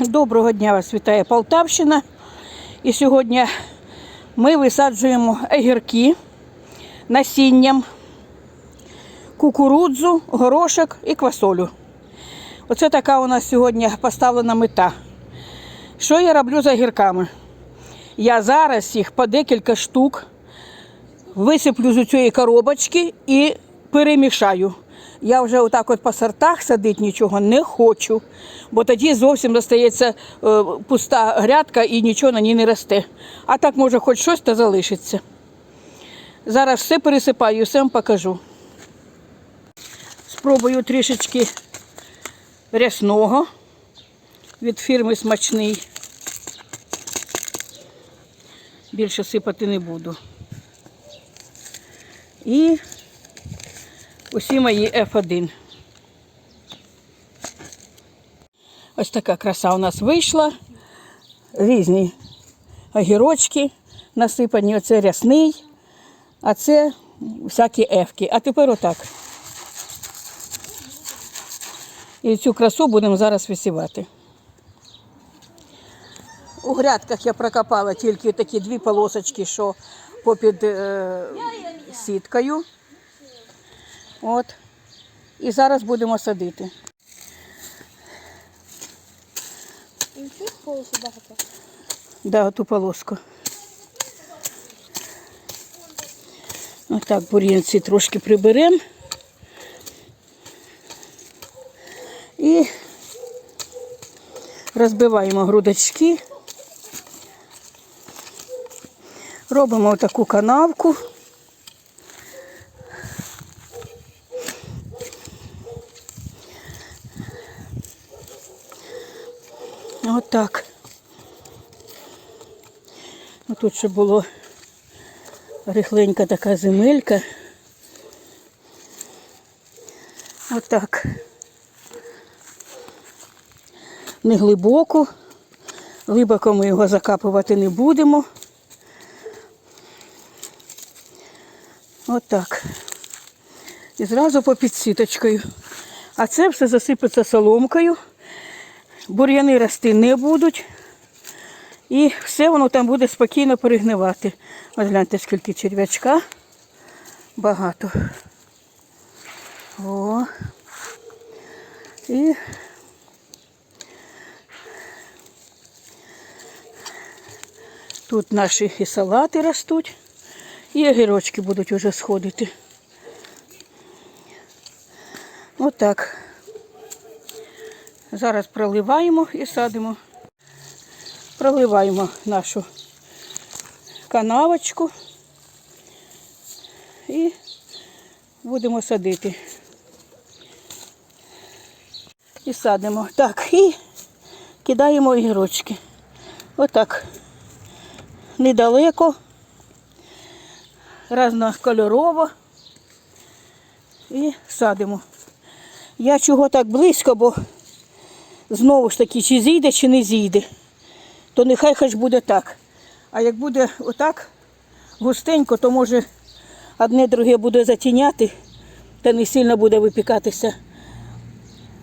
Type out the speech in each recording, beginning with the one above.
Доброго дня вас вітає Полтавщина. І сьогодні ми висаджуємо огірки насінням, кукурудзу, горошок і квасолю. Оце така у нас сьогодні поставлена мета. Що я роблю з огірками? Я зараз їх по декілька штук висиплю з цієї коробочки і перемішаю. Я вже отак от по сортах садити нічого не хочу, бо тоді зовсім достається е, пуста грядка і нічого на ній не росте. А так може хоч щось та залишиться. Зараз все пересипаю, все вам покажу. Спробую трішечки рясного від фірми смачний. Більше сипати не буду. І усі мої F1. Ось така краса у нас вийшла. Різні огірочки насипані. Оце рясний, а це всякі ефки. А тепер отак. І цю красу будемо зараз висівати. У грядках я прокопала тільки такі дві полосочки, що попід е, сіткою. От. І зараз будемо садити. І тут полосу багато. Да, ту полоску. Отак бур'янці трошки приберемо. І розбиваємо грудочки. Робимо таку канавку. Отак. Ну, Тут ще було рихленька така земелька. Отак. Не глибоко. Глибоко ми його закапувати не будемо. Отак. І зразу по підсіточкою. А це все засипеться соломкою. Бур'яни рости не будуть. І все воно там буде спокійно перегнивати. Ось гляньте, скільки черв'ячка. Багато. О. І тут наші і салати ростуть, і огірочки будуть вже сходити. Отак. Зараз проливаємо і садимо. Проливаємо нашу канавочку і будемо садити. І садимо. Так, і кидаємо огірочки. Отак. Недалеко, разнокольорово. І садимо. Я чого так близько, бо знову ж таки, чи зійде, чи не зійде, то нехай хоч буде так. А як буде отак густенько, то може одне друге буде затіняти, та не сильно буде випікатися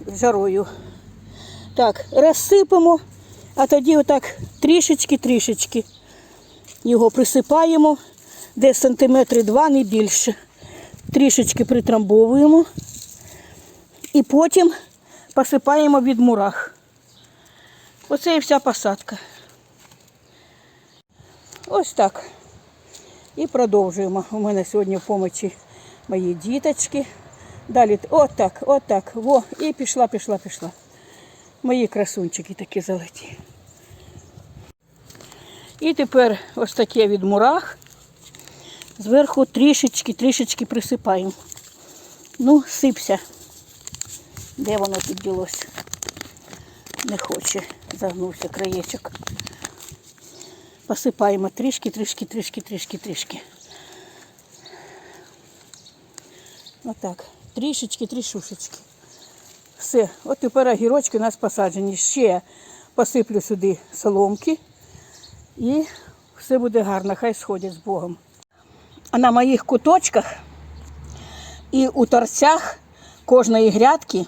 жарою. Так, розсипемо, а тоді отак трішечки-трішечки його присипаємо, десь сантиметри два, не більше. Трішечки притрамбовуємо і потім посипаємо від мурах. Оце і вся посадка. Ось так. І продовжуємо. У мене сьогодні в помочі мої діточки. Далі отак, отак. Во, і пішла, пішла, пішла. Мої красунчики такі залеті. І тепер ось таке від мурах. Зверху трішечки, трішечки присипаємо. Ну, сипся. Де воно тут ділося? Не хоче. Загнувся краєчок. Посипаємо трішки, трішки, трішки, трішки, трішки. Отак. Трішечки, трішушечки. Все. От тепер огірочки у нас посаджені. Ще посиплю сюди соломки. І все буде гарно, хай сходять з Богом. А на моїх куточках і у торцях кожної грядки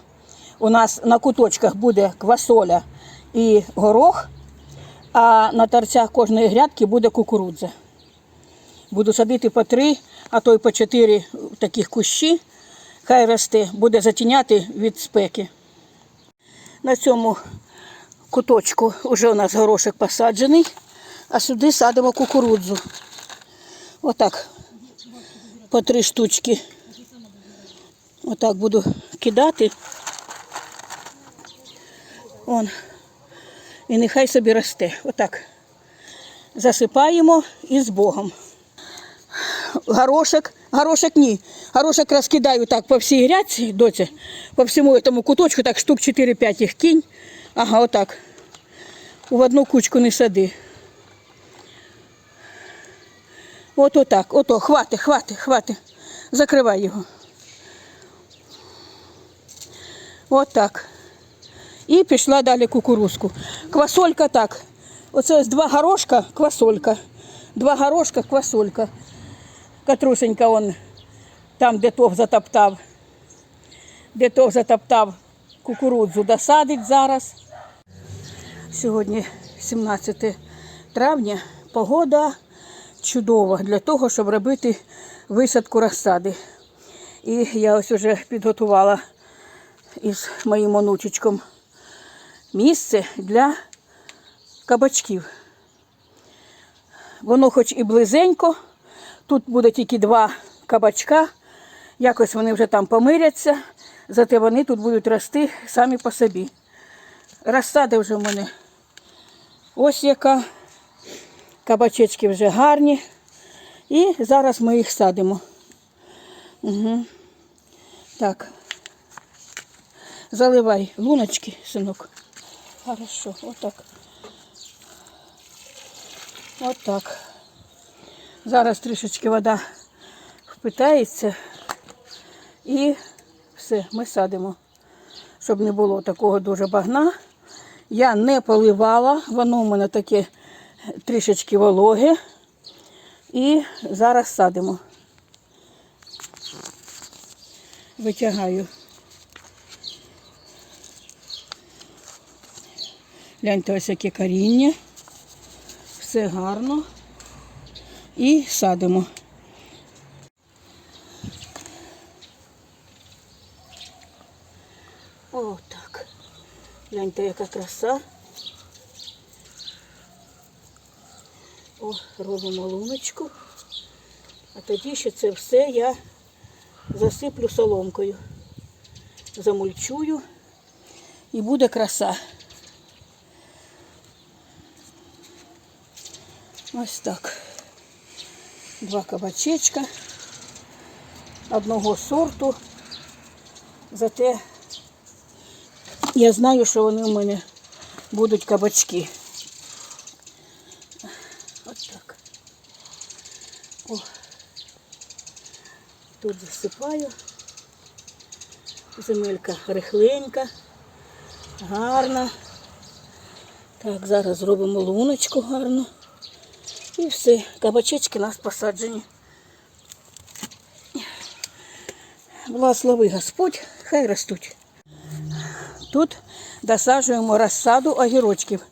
у нас на куточках буде квасоля і горох, а на торцях кожної грядки буде кукурудза. Буду садити по три, а то й по чотири таких кущі. Хай росте, буде затіняти від спеки. На цьому куточку вже у нас горошок посаджений, а сюди садимо кукурудзу. Отак. По три штучки. Отак буду кидати. Он. І нехай собі росте. Отак. Засипаємо і з Богом. Горошок, горошок ні. Горошок розкидаю так по всій грядці, доця, по всьому цьому куточку, так штук 4-5 їх кінь. Ага, отак. В одну кучку не сади. От отак, ото, хвати, хвати, хвати. Закривай його. Отак. І пішла далі кукурузку. Квасолька так. Оце ось два горошка, квасолька. Два горошка, квасолька. Катрусенька он там, де тов затоптав. Де тов затоптав кукурудзу, досадить зараз. Сьогодні 17 травня. Погода чудова для того, щоб робити висадку розсади. І я ось уже підготувала із моїм онучечком місце для кабачків. Воно хоч і близенько, тут буде тільки два кабачка, якось вони вже там помиряться, зате вони тут будуть рости самі по собі. Розсади вже в мене ось яка. Кабачечки вже гарні. І зараз ми їх садимо. Угу. Так. Заливай луночки, синок. Хорошо, отак. Отак. Зараз трішечки вода впитається і все, ми садимо, щоб не було такого дуже багна. Я не поливала, воно у мене таке трішечки вологе. І зараз садимо. Витягаю. Гляньте, ось яке коріння. Все гарно. І садимо. О, так. Гляньте, яка краса. О, робимо луночку. А тоді ще це все я засиплю соломкою. Замульчую і буде краса. Ось так. Два кабачечка одного сорту. Зате я знаю, що вони у мене будуть кабачки. От так. О. Тут засипаю. Земелька рихленька, гарна. Так, зараз зробимо луночку гарну. І все, кабачечки у нас посаджені. Благослови Господь, хай ростуть. Тут досаджуємо розсаду огірочків.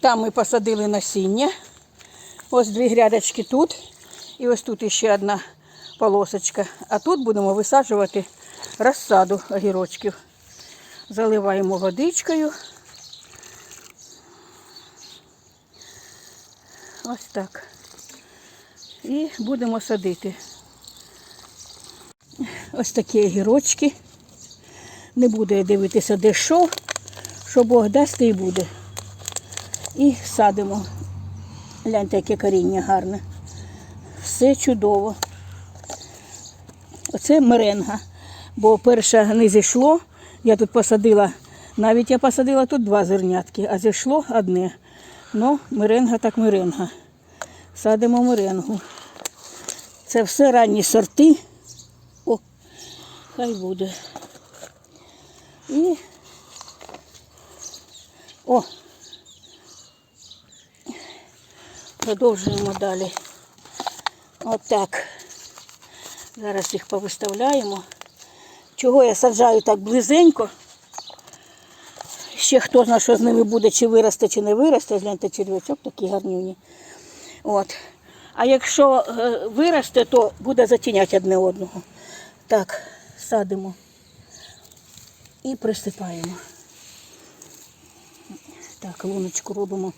Там ми посадили насіння. Ось дві грядочки тут. І ось тут ще одна полосочка. А тут будемо висаджувати розсаду огірочків. Заливаємо водичкою. Ось так. І будемо садити. Ось такі огірочки. Не буду я дивитися, де що, що Бог дасть, і буде. І садимо. Гляньте, яке коріння гарне. Все чудово. Оце меренга. Бо перше не зійшло. Я тут посадила, навіть я посадила тут два зернятки, а зійшло одне. Ну, меренга так меренга. Садимо меренгу. Це все ранні сорти. О, хай буде. І о, продовжуємо далі. Отак. Зараз їх повиставляємо. Чого я саджаю так близенько? Ще хто знає, що з ними буде, чи виросте, чи не виросте. Гляньте, черв'ячок такий гарнюні. От. А якщо е, виросте, то буде затіняти одне одного. Так, садимо і присипаємо. Так, луночку робимо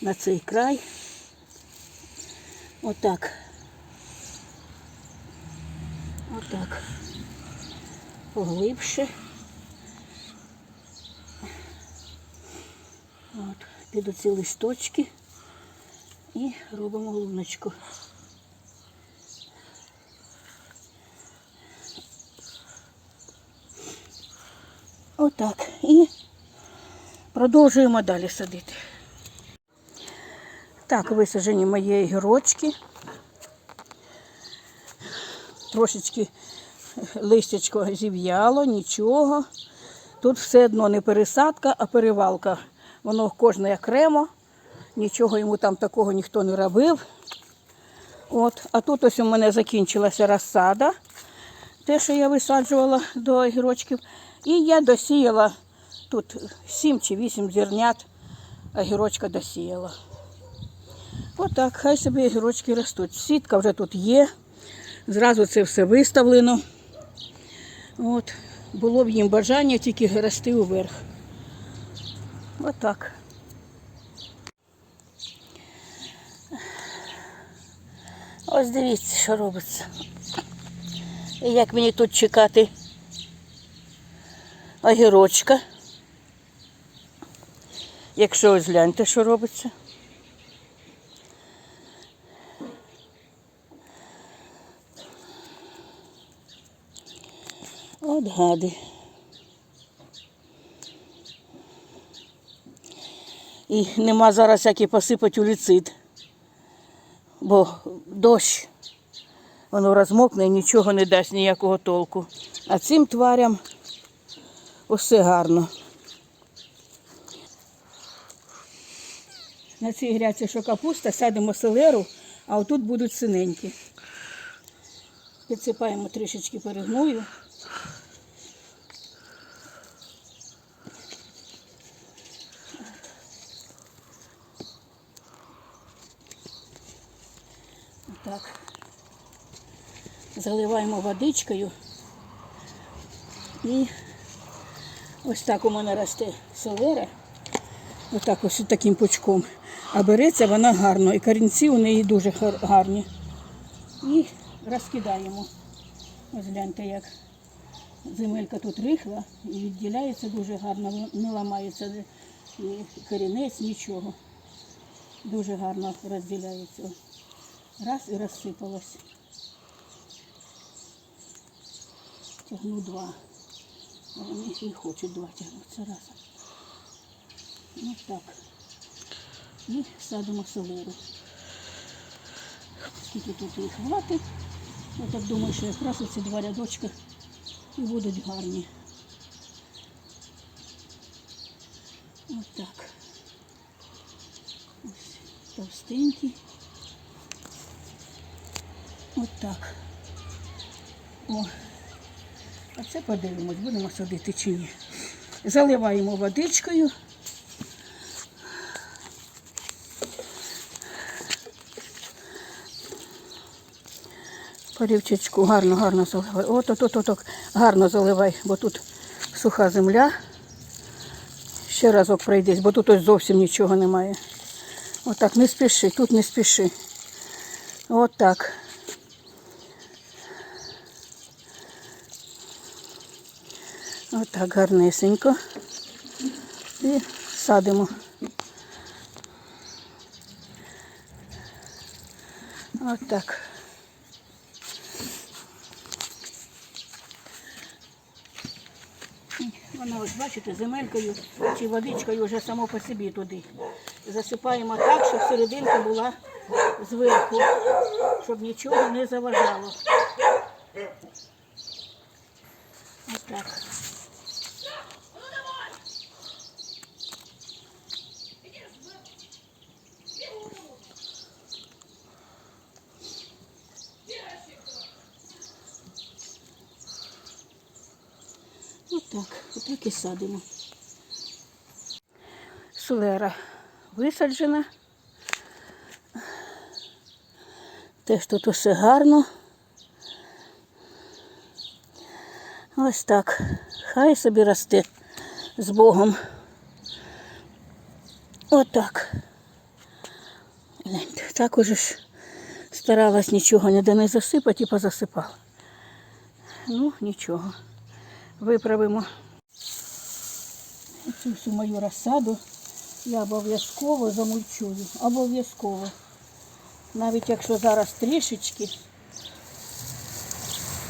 на цей край. Отак. Отак. Поглибше. От, під оці листочки і робимо луночку. Отак. І продовжуємо далі садити. Так, висаджені мої гірочки. Трошечки листячко зів'яло, нічого. Тут все одно не пересадка, а перевалка. Воно кожне окремо, нічого йому там такого ніхто не робив. От. А тут ось у мене закінчилася розсада, те, що я висаджувала до огірочків. І я досіяла тут 7 чи 8 зернят, огірочка досіяла. Отак, хай собі огірочки ростуть. Сітка вже тут є. Зразу це все виставлено. От. Було б їм бажання тільки рости уверх. Отак. Ось дивіться, що робиться. І як мені тут чекати огірочка. Якщо ось гляньте, що робиться. От гади. І нема зараз як і посипати уліцид, бо дощ, воно розмокне і нічого не дасть ніякого толку. А цим тварям усе гарно. На цій гряці, що капуста, садимо селеру, а отут будуть синенькі. Підсипаємо трішечки перегною. Так. Заливаємо водичкою. І ось так у мене росте селера. Отак ось таким пучком. А береться вона гарно. І корінці у неї дуже гарні. І розкидаємо. Ось гляньте, як земелька тут рихла і відділяється дуже гарно, не ламається ні корінець, нічого. Дуже гарно розділяється. Раз і розсипалось. Тягну два. А Вони не хочуть два тягнутися разом. Ну так. І садимо селеру. Скільки тут їх хватить. Я так думаю, що якраз оці два рядочка і будуть гарні. Ось так. Ось товстенький. От так. О. А це подивимось, будемо садити чи ні. Заливаємо водичкою. Порівчачку гарно, гарно заливай. От, от, от, от, от, гарно заливай, бо тут суха земля. Ще разок пройдись, бо тут ось зовсім нічого немає. Отак, не спіши, тут не спіши. Отак. Отак гарнесенько. І садимо. Отак. Воно ось бачите, земелькою чи водичкою вже само по собі туди. Засипаємо так, щоб серединка була зверху, щоб нічого не заважало. Ось так. І садимо. селера висаджена. Теж тут усе гарно. Ось так. Хай собі росте з Богом. Отак. Гляньте, Так уже ж старалась нічого ніде не засипати і позасипала. Ну, нічого. Виправимо. Цю всю мою розсаду я обов'язково замульчую. Обов'язково. Навіть якщо зараз трішечки,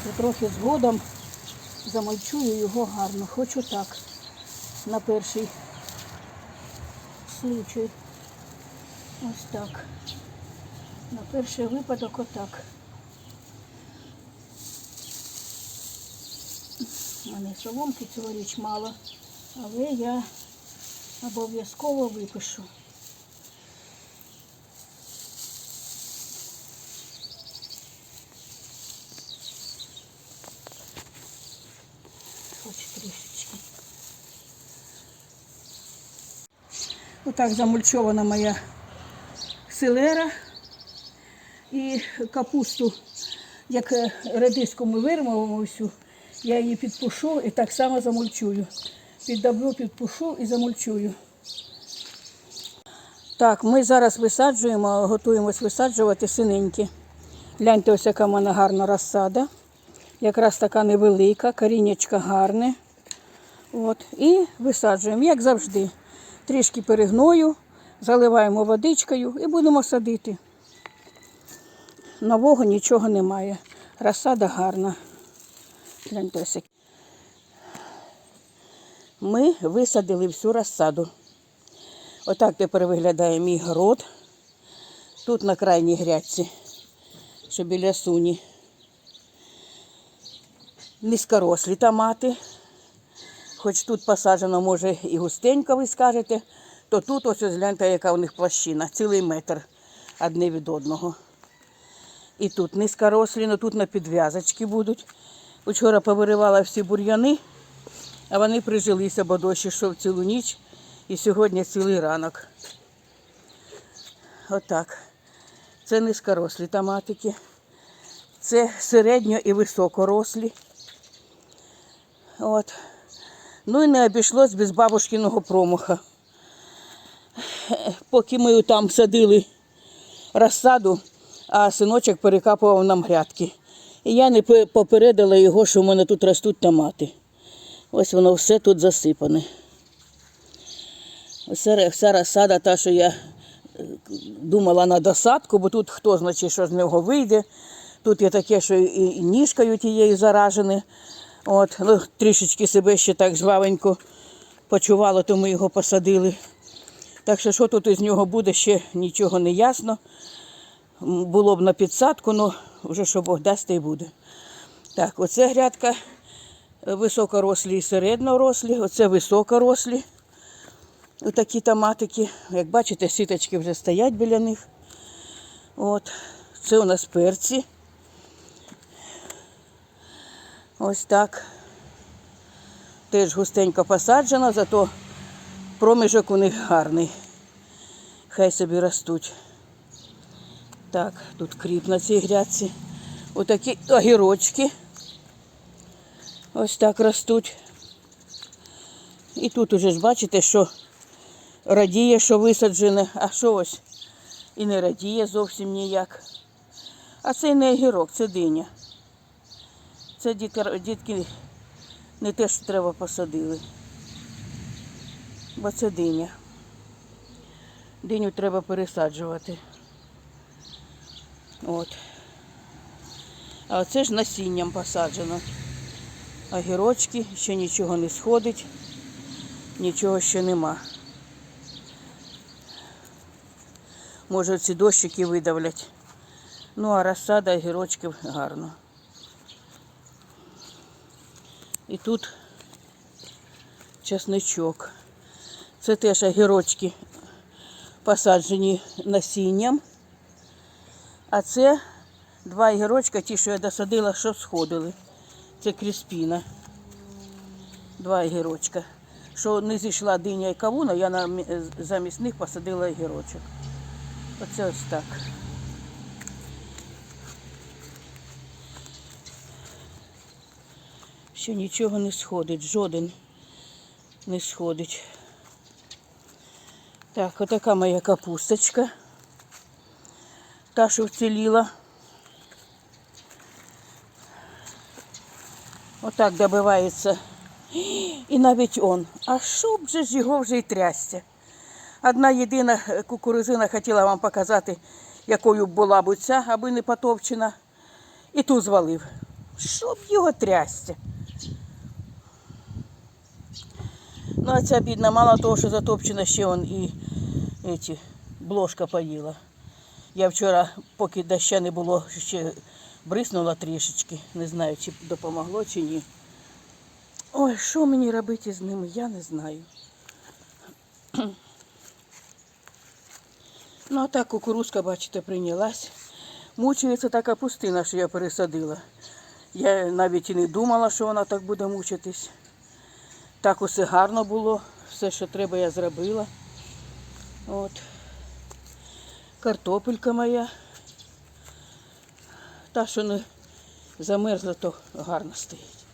то трохи згодом замульчую його гарно. Хочу так. На перший случай. Ось так. На перший випадок отак. У мене соломки цьогоріч мало, але я обов'язково випишу. Хоч трішечки. Отак замульчована моя селера. І капусту, як редиску ми вирмовимо всю, я її підпушу і так само замульчую. Піддавлю, підпушу і замульчую. Так, ми зараз висаджуємо, готуємось висаджувати синенькі. Гляньте, ось яка в мене гарна розсада. Якраз така невелика, корінечка гарне. От. І висаджуємо, як завжди. Трішки перегною, заливаємо водичкою і будемо садити. Нового нічого немає. Розсада гарна. Гляньте ось. Ми висадили всю розсаду. Отак тепер виглядає мій город. Тут на крайній грядці, що біля суні. Низькорослі томати. Хоч тут посаджено, може, і густенько, ви скажете, то тут ось гляньте, яка у них площина, цілий метр одне від одного. І тут низькорослі, але тут на підв'язочки будуть. Вчора повиривала всі бур'яни, а вони прижилися, бо дощ йшов цілу ніч і сьогодні цілий ранок. Отак. Це низькорослі томатики. Це середньо і високорослі. От. Ну і не обійшлось без бабушкиного промаха. Поки ми там садили розсаду, а синочок перекапував нам грядки. І я не попередила його, що в мене тут ростуть томати. Ось воно все тут засипане. Оце вся розсада, та, що я е, думала на досадку, бо тут хто значить, що з нього вийде. Тут є таке, що і ніжкою тією заражене. От, ну, трішечки себе ще так жвавенько почувало, то ми його посадили. Так що, що тут із нього буде, ще нічого не ясно. Було б на підсадку, але вже що Бог дасть, те й буде. Так, оце грядка високорослі і середньорослі, оце високорослі. Отакі томатики. Як бачите, сіточки вже стоять біля них. От. Це у нас перці. Ось так. Теж густенько посаджено, зато проміжок у них гарний. Хай собі ростуть. Так, тут кріп на цій грядці. Отакі огірочки. Ось так ростуть. І тут уже ж бачите, що радіє, що висаджене, а що ось і не радіє зовсім ніяк. А це не огірок, це диня. Це дітки, не те, що треба посадили. Бо це диня. Диню треба пересаджувати. От. А оце ж насінням посаджено. Огірочки, ще нічого не сходить, нічого ще нема. Може ці дощики видавлять. Ну, а розсада огірочків гарно. І тут чесничок. Це теж огірочки посаджені насінням. А це два огірочка, ті, що я досадила, що сходили. Це кріспіна. Два огірочка. що не зійшла диня і кавуна, я замість них посадила огірочок. Оце ось так. Ще нічого не сходить, жоден не сходить. Так, отака моя капусточка. Та, що вціліла. Отак добивається. І навіть он. А що б же ж його вже й трясся? Одна єдина е, кукурузина хотіла вам показати, якою була б ця, аби не потовчена. І ту звалив. Що б його трясся? Ну, а ця бідна, мало того, що затопчена ще он і эти, бложка поїла. Я вчора, поки доща не було, ще бриснула трішечки. Не знаю, чи допомогло, чи ні. Ой, що мені робити з ними, я не знаю. Ну, а так кукурузка, бачите, прийнялась. Мучується така пустина, що я пересадила. Я навіть і не думала, що вона так буде мучитись. Так усе гарно було, все, що треба, я зробила. От. Картопелька моя. Та, що не замерзла, то гарно стоїть.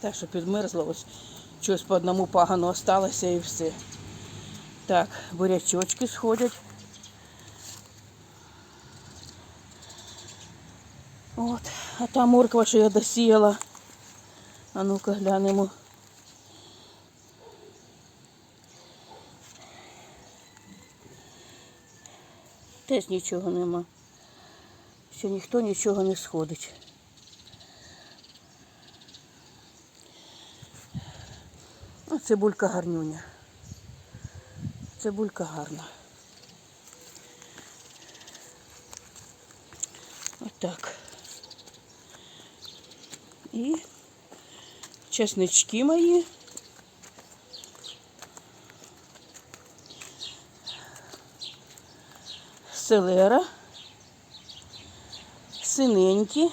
Та, що підмерзла, ось щось по одному пагану осталося і все. Так, бурячочки сходять. От, а та морква, що я досіяла. А ну-ка глянемо. Теж нічого нема. Ще ніхто нічого не сходить. А цибулька гарнюня. Цибулька гарна. Отак. І чеснички мої. Селера. Синенькі.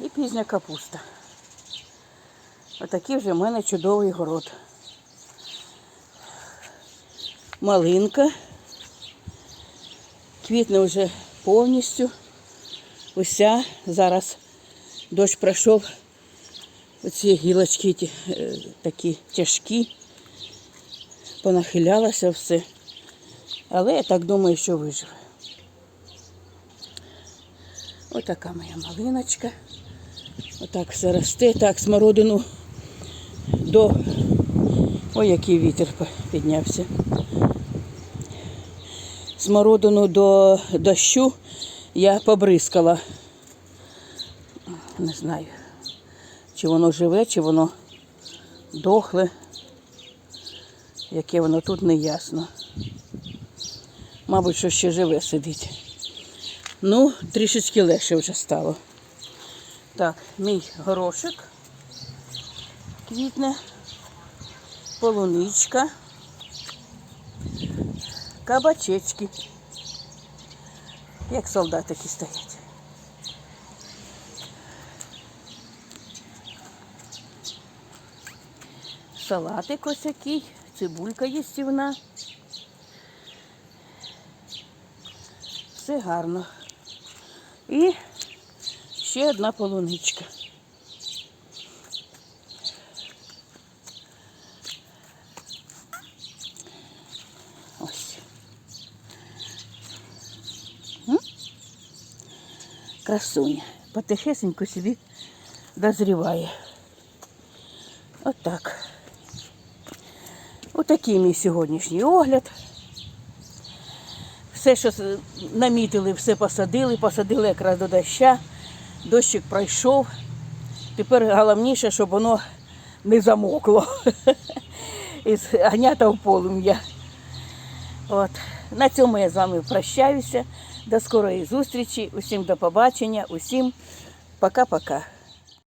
І пізня капуста. Отакий вже в мене чудовий город. Малинка. Квітне вже повністю. Уся. Зараз дощ пройшов. Оці гілочки ті, е, такі тяжкі. Понахилялося все. Але я так думаю, що виживе. Отака моя малиночка. Отак все росте. Так, смородину до. Ой, який вітер піднявся. Смородину до дощу я побризкала. Не знаю, чи воно живе, чи воно дохле. Яке воно тут не ясно. Мабуть, що ще живе сидить. Ну, трішечки легше вже стало. Так, мій горошик квітне, полуничка, кабачечки. Як солдатики стоять. Салатик ось який, цибулька їстівна. Все гарно. І ще одна полуничка. Ось. Красуня. Потихесенько собі дозріває. Отак. Отакий мій сьогоднішній огляд. Все, що намітили, все посадили, посадили якраз до доща. Дощик пройшов. Тепер головніше, щоб воно не замокло. Із гнята в полум'я. От. На цьому я з вами прощаюся. До скорої зустрічі. Усім до побачення, усім пока-пока.